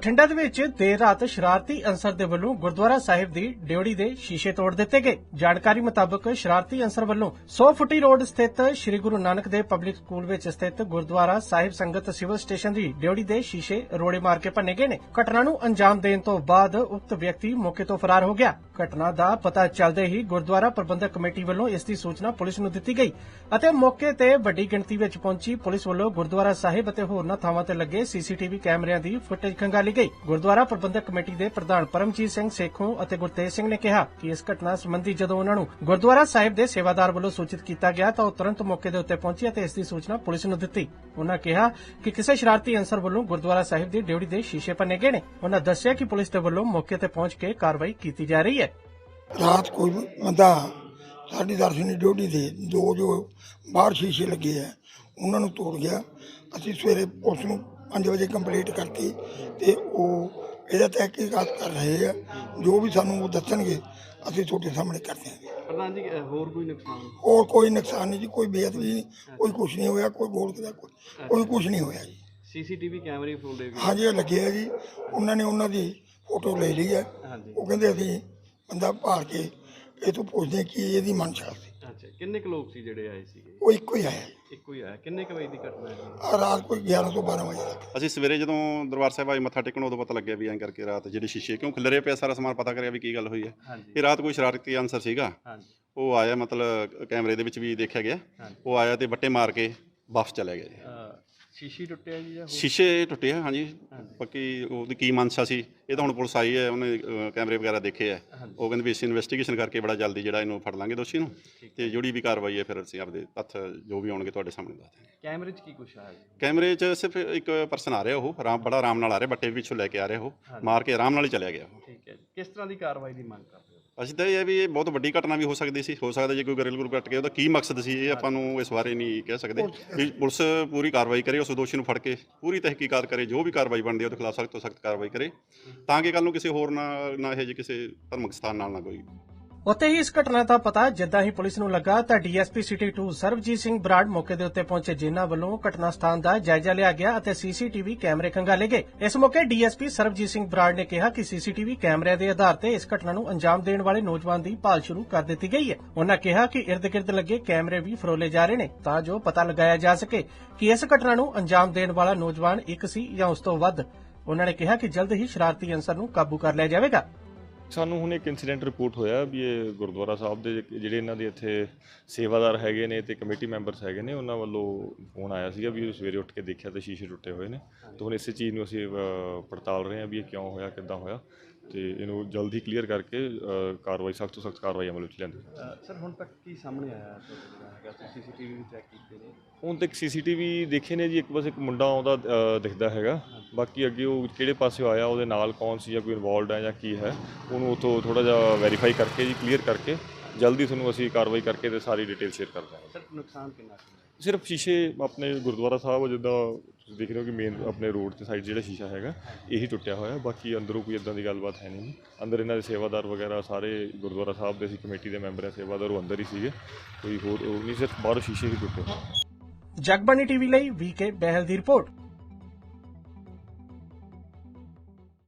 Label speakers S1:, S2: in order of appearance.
S1: ਬਠਿੰਡਾ ਦੇ ਵਿੱਚ ਦੇਰ ਰਾਤ ਸ਼ਰਾਰਤੀ ਅਨਸਰ ਦੇ ਵੱਲੋਂ ਗੁਰਦੁਆਰਾ ਸਾਹਿਬ ਦੀ ਡਿਉੜੀ ਦੇ ਸ਼ੀਸ਼ੇ ਤੋੜ ਦਿੱਤੇ ਗਏ। ਜਾਣਕਾਰੀ ਮੁਤਾਬਕ ਸ਼ਰਾਰਤੀ ਅਨਸਰ ਵੱਲੋਂ 100 ਫੁੱਟੀ ਰੋਡ ਸਥਿਤ ਸ੍ਰੀ ਗੁਰੂ ਨਾਨਕ ਦੇਵ ਪਬਲਿਕ ਸਕੂਲ ਵਿੱਚ ਸਥਿਤ ਗੁਰਦੁਆਰਾ ਸਾਹਿਬ ਸੰਗਤ ਸਿਵਲ ਸਟੇਸ਼ਨ ਦੀ ਡਿਉੜੀ ਦੇ ਸ਼ੀਸ਼ੇ ਰੋੜੇ ਮਾਰ ਕੇ ਭੰਨੇ ਗਏ ਨੇ। ਘਟਨਾ ਨੂੰ ਅੰਜਾਮ ਦੇਣ ਤੋਂ ਬਾਅਦ ਉਕਤ ਵਿਅਕਤੀ ਮੌਕੇ ਤੋਂ ਫਰਾਰ ਹੋ ਗਿਆ। ਘਟਨਾ ਦਾ ਪਤਾ ਚੱਲਦੇ ਹੀ ਗੁਰਦੁਆਰਾ ਪ੍ਰਬੰਧਕ ਕਮੇਟੀ ਵੱਲੋਂ ਇਸ ਦੀ ਸੂਚਨਾ ਪੁਲਿਸ ਨੂੰ ਦਿੱਤੀ ਗਈ ਅਤੇ ਮੌਕੇ ਤੇ ਵੱਡੀ ਗਿਣਤੀ ਵਿੱਚ ਪਹੁੰਚੀ ਪੁਲਿਸ ਵੱਲੋਂ ਗੁਰਦੁਆਰਾ ਸਾਹਿਬ ਅਤੇ ਹੋਰਨਾਂ ਥਾਵਾਂ ਤੇ ਲੱਗੇ ਸੀਸੀਟੀਵੀ ਕੈਮਰਿਆਂ ਦੀ ਫੁਟੇਜ ਖੰਗਾਲੀ ਗਈ। ਗੁਰਦੁਆਰਾ ਪ੍ਰਬੰਧਕ ਕਮੇਟੀ ਦੇ ਪ੍ਰਧਾਨ ਪਰਮਜੀਤ ਸਿੰਘ ਸੇਖੋਂ ਅਤੇ ਗੁਰਤੇਜ ਸਿੰਘ ਨੇ ਕਿਹਾ ਕਿ ਇਸ ਘਟਨਾ ਸੰਬੰਧੀ ਜਦੋਂ ਉਹਨਾਂ ਨੂੰ ਗੁਰਦੁਆਰਾ ਸਾਹਿਬ ਦੇ ਸੇਵਾਦਾਰ ਵੱਲੋਂ ਸੂਚਿਤ ਕੀਤਾ ਗਿਆ ਤਾਂ ਉਹ ਤੁਰੰਤ ਮੌਕੇ ਦੇ ਉੱਤੇ ਪਹੁੰਚੇ ਅਤੇ ਇਸ ਦੀ ਸੂਚਨਾ ਪੁਲਿਸ ਨੂੰ ਦਿੱਤੀ। ਉਹਨਾਂ ਕਿਹਾ ਕਿ ਕਿਸੇ ਸ਼ਰਾਰਤੀ ਅਨਸਰ ਵੱਲੋਂ ਗੁਰਦੁਆਰਾ ਸਾਹਿਬ ਦੀ ਡਿਊਟੀ ਦੇ ਸ਼ੀਸ਼ੇ ਭੰਨੇ ਗਏ ਨੇ। ਉਹਨਾਂ ਦੱਸਿਆ ਕਿ ਪੁਲਿਸ ਦੇ ਵੱਲੋਂ ਮੌਕੇ ਤੇ ਪਹੁੰਚ ਕੇ ਕਾਰਵਾਈ ਕੀਤੀ ਜਾ ਰਹੀ ਹੈ।
S2: ਰਾਤ ਕੋਈ ਬੰਦਾ ਸਾਡੀ ਦਰਸ਼ਨੀ ਡਿਊਟੀ ਦੇ ਦੋ ਜੋ ਬਾਹਰ ਸ਼ੀਸ਼ੇ ਲੱਗੇ ਆ ਉਹਨਾਂ ਨੂੰ ਤੋੜ ਗਿਆ। ਅਸੀਂ ਸਵੇਰੇ ਪੁਲਿਸ ਨੂੰ 5 ਵਜੇ ਕੰਪਲੀਟ ਕਰਤੀ ਤੇ ਉਹ ਇਹਦਾ ਤਹਿਕੀਕਾਤ ਕਰ ਰਹੇ ਆ। ਜੋ ਵੀ ਸਾਨੂੰ ਉਹ ਦੱਸਣਗੇ ਅਸੀਂ ਤੁਹਾਡੇ ਸਾਹਮਣੇ ਕਰ ਦਿਆਂਗੇ।
S3: ਪ੍ਰਧਾਨ ਜੀ ਹੋਰ ਕੋਈ ਨੁਕਸਾਨ?
S2: ਹੋਰ ਕੋਈ ਨੁਕਸਾਨ ਨਹੀਂ ਜੀ ਕੋਈ ਬੇਅਦਬੀ ਨਹੀਂ ਕੋਈ ਕੁਝ ਨਹੀਂ ਹੋਇਆ ਕੋਈ ਗੋਲ ਦਾ ਕੋਈ ਕੋਈ ਕੁਝ ਨਹੀਂ ਹੋਇਆ ਜੀ।
S3: ਸੀਸੀਟੀਵੀ ਕੈਮਰੇ ਫੋਲਦੇ ਵੀ
S2: ਹਾਂਜੀ ਲੱਗੇ ਆ ਜੀ। ਉਹਨਾਂ ਨੇ ਉਹਨਾਂ ਦੀ ਫੋਟੋ ਲੈ ਲਈ ਹੈ ਉਹ ਕਹਿੰਦੇ ਅਸੀਂ ਬੰਦਾ ਭਾਲ ਕੇ ਇਹ ਤੋਂ ਪੁੱਛਦੇ ਕਿ ਇਹਦੀ ਮਨਸ਼ਾ ਸੀ।
S3: ਅੱਛਾ ਕਿੰਨੇ ਕੁ ਲੋਕ ਸੀ ਜਿਹੜੇ ਆਏ ਸੀਗੇ?
S2: ਉਹ ਇੱਕੋ ਹੀ ਆਇਆ।
S3: ਇੱਕੋ ਹੀ ਆਇਆ ਕਿੰਨੇ ਕੁ ਵਜੇ ਦੀ ਘਟਨਾ ਹੈ?
S2: ਆਹ ਰਾਤ ਕੋਈ 11 ਤੋਂ 12 ਵਜੇ ਤੱਕ।
S4: ਅਸੀਂ ਸਵੇਰੇ ਜਦੋਂ ਦਰਬਾਰ ਸਾਹਿਬ ਆਏ ਮੱਥਾ ਟੇਕਣ ਉਦੋਂ ਪਤਾ ਲੱਗਿਆ ਵੀ ਐਂ ਕਰਕੇ ਰਾਤ ਜਿਹੜੇ ਸ਼ੀਸ਼ੇ ਕਿਉਂ ਖਿਲਰੇ ਪਿਆ ਸਾਰਾ ਸਮਾਨ ਪਤਾ ਕਰਿਆ ਵੀ ਕੀ ਗੱਲ ਹੋਈ ਹੈ।
S3: ਹਾਂਜੀ।
S4: ਇਹ ਰਾਤ ਕੋਈ ਸ਼ਰਾਰਤੀ ਅਨਸਰ ਸੀਗਾ।
S3: ਹਾਂਜੀ।
S4: ਉਹ ਆਇਆ ਮਤਲਬ ਕੈਮਰੇ ਦੇ ਵਿੱਚ ਵੀ ਦੇਖਿਆ ਗਿਆ। ਉਹ ਆਇਆ ਤੇ ਬੱਟੇ ਮਾਰ ਕੇ ਵਾਪਸ ਚਲੇ ਗਿਆ ਜੀ
S3: ਸ਼ੀਸ਼ੀ ਟੁੱਟਿਆ ਜੀ ਜਾਂ ਹੋਰ?
S4: ਸ਼ੀਸ਼ੇ ਟੁੱਟੇ ਆ ਹਾਂਜੀ।
S3: ਹਾਂਜੀ।
S4: ਬਾਕੀ ਉਹਦੀ ਕੀ ਮਨਸ਼ਾ ਸੀ ਇਹ ਤਾਂ ਹੁਣ ਪੁਲਿਸ ਆਈ ਹੈ ਉਹਨੇ ਅ, ਕੈਮਰੇ ਵਗੈਰਾ ਦੇਖੇ ਆ।
S3: ਹਾਂਜੀ।
S4: ਉਹ ਕਹਿੰਦੇ ਵੀ ਅਸੀਂ ਇਨਵੈਸਟੀਗੇਸ਼ਨ ਕਰਕੇ ਬੜਾ ਜਲਦੀ ਜਿਹੜਾ ਇਹਨੂੰ ਫੜ ਲਾਂਗੇ ਦੋਸ਼ੀ ਨੂੰ। ਤੇ ਜਿਹੜੀ ਵੀ ਕਾਰਵਾਈ ਹੈ ਫਿਰ ਅਸੀਂ ਆਪਦੇ ਤੱਥ ਜੋ ਵੀ ਆਉਣਗੇ ਤੁਹਾਡੇ ਸਾਹਮਣੇ ਦੱਸ ਦਿਆਂਗੇ।
S3: ਕੈਮਰੇ 'ਚ ਕੀ ਕੁਛ ਆਇਆ ਜੀ
S4: ਕੈਮਰੇ 'ਚ ਸਿਰਫ ਇੱਕ ਪਰਸਨ ਆ ਰਿਹਾ ਉਹ ਆਰਾਮ ਬੜਾ ਆਰਾਮ ਨਾਲ ਆ ਰਿਹਾ ਬੱਟੇ ਵੀ ਪਿੱਛੋਂ ਲੈ ਕੇ ਆ ਰਿਹਾ ਉਹ।
S3: ਹਾਂਜੀ।
S4: ਮਾਰ ਕੇ ਆਰਾਮ ਨਾਲ ਹੀ ਚਲਿਆ ਗਿਆ ਉਹ।
S3: ਠੀਕ ਹੈ ਜੀ। ਕਿਸ ਤਰ੍ਹਾਂ ਦੀ ਕਾਰਵਾਈ ਦੀ ਮੰਗ ਕਰਦੇ ਹੋ?
S4: ਅਸੀਂ ਤਾਂ ਇਹ ਹੈ ਵੀ ਇਹ ਬਹੁਤ ਵੱਡੀ ਘਟਨਾ ਵੀ ਹੋ ਸਕਦੀ ਸੀ ਹੋ ਸਕਦਾ ਜੇ ਕੋਈ ਗਰਿਲ ਗੁਰੂ ਕੱਟ ਕੇ ਉਹਦਾ ਕੀ ਮਕਸਦ ਸੀ ਇਹ ਆਪਾਂ ਨੂੰ ਇਸ ਬਾਰੇ ਨਹੀਂ ਕਹਿ ਸਕਦੇ। ਵੀ ਪੁਲਿਸ ਪੂਰੀ ਕਾਰਵਾਈ ਕਰੇ ਉਸ ਦੋਸ਼ੀ ਨੂੰ ਫੜ ਕੇ ਪੂਰੀ ਤਹਿਕੀਕਾਤ ਕਰੇ ਜੋ ਵੀ ਕਾਰਵਾਈ ਬਣਦੀ ਹੈ ਉਹਦੇ ਖਿਲਾਫ ਸਖਤ ਤੋਂ ਸਖਤ ਕਾਰਵਾਈ ਕਰੇ ਤਾਂ ਕਿ ਕੱਲ ਨੂੰ ਕਿਸੇ ਹੋਰ ਨਾਲ ਨਾ ਇਹ ਜੇ ਕਿਸੇ ਧਰਮਿਕ ਸਥਾਨ ਨਾਲ ਨਾ ਕੋਈ
S1: ਉੱਥੇ ਹੀ ਇਸ ਘਟਨਾ ਦਾ ਪਤਾ ਜਿੱਦਾਂ ਹੀ ਪੁਲਿਸ ਨੂੰ ਲੱਗਾ ਤਾਂ ਡੀਐਸਪੀ ਸਿਟੀ 2 ਸਰਬਜੀਤ ਸਿੰਘ ਬਰਾੜ ਮੌਕੇ ਦੇ ਉੱਤੇ ਪਹੁੰਚੇ ਜਿਨ੍ਹਾਂ ਵੱਲੋਂ ਘਟਨਾ ਸਥਾਨ ਦਾ ਜਾਇਜ਼ਾ ਲਿਆ ਗਿਆ ਅਤੇ ਸੀਸੀਟੀਵੀ ਕੈਮਰੇ ਖੰਗਾਲੇ ਗਏ। ਇਸ ਮੌਕੇ ਡੀਐਸਪੀ ਸਰਬਜੀਤ ਸਿੰਘ ਬਰਾੜ ਨੇ ਕਿਹਾ ਕਿ ਸੀਸੀਟੀਵੀ ਕੈਮਰਿਆਂ ਦੇ ਆਧਾਰ ਤੇ ਇਸ ਘਟਨਾ ਨੂੰ ਅੰਜਾਮ ਦੇਣ ਵਾਲੇ ਨੌਜਵਾਨ ਦੀ ਭਾਲ ਸ਼ੁਰੂ ਕਰ ਦਿੱਤੀ ਗਈ ਹੈ। ਉਹਨਾਂ ਕਿਹਾ ਕਿ ਇਰਦ-ਗਿਰਦ ਲੱਗੇ ਕੈਮਰੇ ਵੀ ਫਰੋਲੇ ਜਾ ਰਹੇ ਨੇ ਤਾਂ ਜੋ ਪਤਾ ਲਗਾਇਆ ਜਾ ਸਕੇ ਕਿ ਇਸ ਘਟਨਾ ਨੂੰ ਅੰਜਾਮ ਦੇਣ ਵਾਲਾ ਨੌਜਵਾਨ ਇੱਕ ਸੀ ਜਾਂ ਉਸ ਤੋਂ ਵੱਧ। ਉਹਨਾਂ ਨੇ ਕਿਹਾ ਕਿ ਜਲਦ ਹੀ ਸ਼ਰਾਰਤੀ ਅੰਸਰ ਨੂੰ ਕਾਬੂ ਕਰ ਲਿਆ ਜਾਵੇਗਾ।
S5: ਸਾਨੂੰ ਹੁਣ ਇੱਕ ਇਨਸੀਡੈਂਟ ਰਿਪੋਰਟ ਹੋਇਆ ਵੀ ਇਹ ਗੁਰਦੁਆਰਾ ਸਾਹਿਬ ਦੇ ਜਿਹੜੇ ਇਹਨਾਂ ਦੇ ਇੱਥੇ ਸੇਵਾਦਾਰ ਹੈਗੇ ਨੇ ਤੇ ਕਮੇਟੀ ਮੈਂਬਰਸ ਹੈਗੇ ਨੇ, ਉਹਨਾਂ ਵੱਲੋਂ ਫੋਨ ਆਇਆ ਸੀਗਾ ਵੀ ਸਵੇਰੇ ਉੱਠ ਕੇ ਦੇਖਿਆ ਤੇ ਸ਼ੀਸ਼ੇ ਟੁੱਟੇ ਹੋਏ ਨੇ। ਤੇ ਹੁਣ ਇਸੇ ਚੀਜ਼ ਨੂੰ ਅਸੀਂ ਪੜਤਾਲ ਰਹੇ ਹਾਂ ਵੀ ਇਹ ਕਿਉਂ ਹੋਇਆ, ਕਿੱਦਾਂ ਹੋਇਆ। ਤੇ ਇਹਨੂੰ ਜਲਦੀ ਕਲੀਅਰ ਕਰਕੇ ਅ, ਕਾਰਵਾਈ ਸਖਤ ਤੋਂ ਸਖਤ ਕਾਰਵਾਈ ਅਮਲ ਵਿੱਚ ਲਿਆਂਦੀ।
S3: ਅਹ ਸਰ ਹੁਣ ਤੱਕ ਕੀ ਸਾਹਮਣੇ ਆਇਆ ਤੁਹਾਡੇ ਜਿਹੜਾ ਹੈਗਾ ਤੁਸੀਂ ਸੀਸੀਟੀਵੀ ਵੀ ਚੈੱਕ ਕੀਤੇ ਨੇ।
S5: ਹੁਣ ਤੱਕ ਸੀਸੀਟੀਵੀ ਦੇਖੇ ਨੇ ਜੀ ਇੱਕ ਬਸ ਇੱਕ ਮੁੰਡਾ ਆਉਂਦਾ ਅ, ਦਿਖਦਾ ਹੈਗਾ। ਬਾਕੀ ਅੱਗੇ ਉਹ ਕਿਹੜੇ ਪਾਸੇ ਆਇਆ ਉਹਦੇ ਨਾਲ ਕੌਣ ਸੀ ਜਾਂ ਕੋਈ ਇਨਵੋਲਡ ਹੈ ਜਾਂ ਕੀ ਹੈ ਉਹਨੂੰ ਉਥੋਂ ਥੋੜਾ ਜਿਹਾ ਵੈਰੀਫਾਈ ਕਰਕੇ ਜੀ ਕਲੀਅਰ ਕਰਕੇ ਜਲਦੀ ਤੁਹਾਨੂੰ ਅਸੀਂ ਕਾਰਵਾਈ ਕਰਕੇ ਤੇ ਸਾਰੀ ਡਿਟੇਲ ਸ਼ੇਅਰ ਕਰ ਦਾਂਗੇ।
S3: ਸਰ ਨੁਕਸਾਨ ਕਿੰਨਾ?
S5: ਸਿਰਫ ਸ਼ੀਸ਼ੇ ਆਪਣੇ ਗੁਰਦੁਆਰਾ ਸਾਹਿਬ ਜਿੱਦਾਂ ਤੁਸੀਂ ਦੇਖ ਰਹੇ ਹੋ ਕਿ ਮੇਨ ਆਪਣੇ ਰੋਡ ਤੇ ਸਾਈਡ ਜਿਹੜਾ ਸ਼ੀਸ਼ਾ ਹੈਗਾ ਇਹੀ ਟੁੱਟਿਆ ਹੋਇਆ। ਬਾਕੀ ਅੰਦਰੋਂ ਕੋਈ ਇਦਾਂ ਦੀ ਗੱਲਬਾਤ ਹੈ ਨਹੀਂ। ਅੰਦਰ ਇਹਨਾਂ ਦੇ ਸੇਵਾਦਾਰ ਵਗੈਰਾ ਸਾਰੇ ਗੁਰਦੁਆਰਾ ਸਾਹਿਬ ਦੇ ਸੀ ਕਮੇਟੀ ਦੇ ਮੈਂਬਰ ਆ ਸੇਵਾਦਾਰ ਉਹ ਅੰਦਰ ਹੀ ਸੀਗੇ। ਕੋਈ ਹੋਰ ਉਹ ਨਹੀਂ ਸਿਰਫ ਬਾਹਰੋਂ ਸ਼ੀਸ਼ੇ ਹੀ ਟੁੱਟੇ।
S1: ਜਗਬਾਣੀ ਟੀਵੀ ਲਈ ਵੀਕੇ ਬਹਿਲ ਦੀ ਰਿਪੋਰਟ।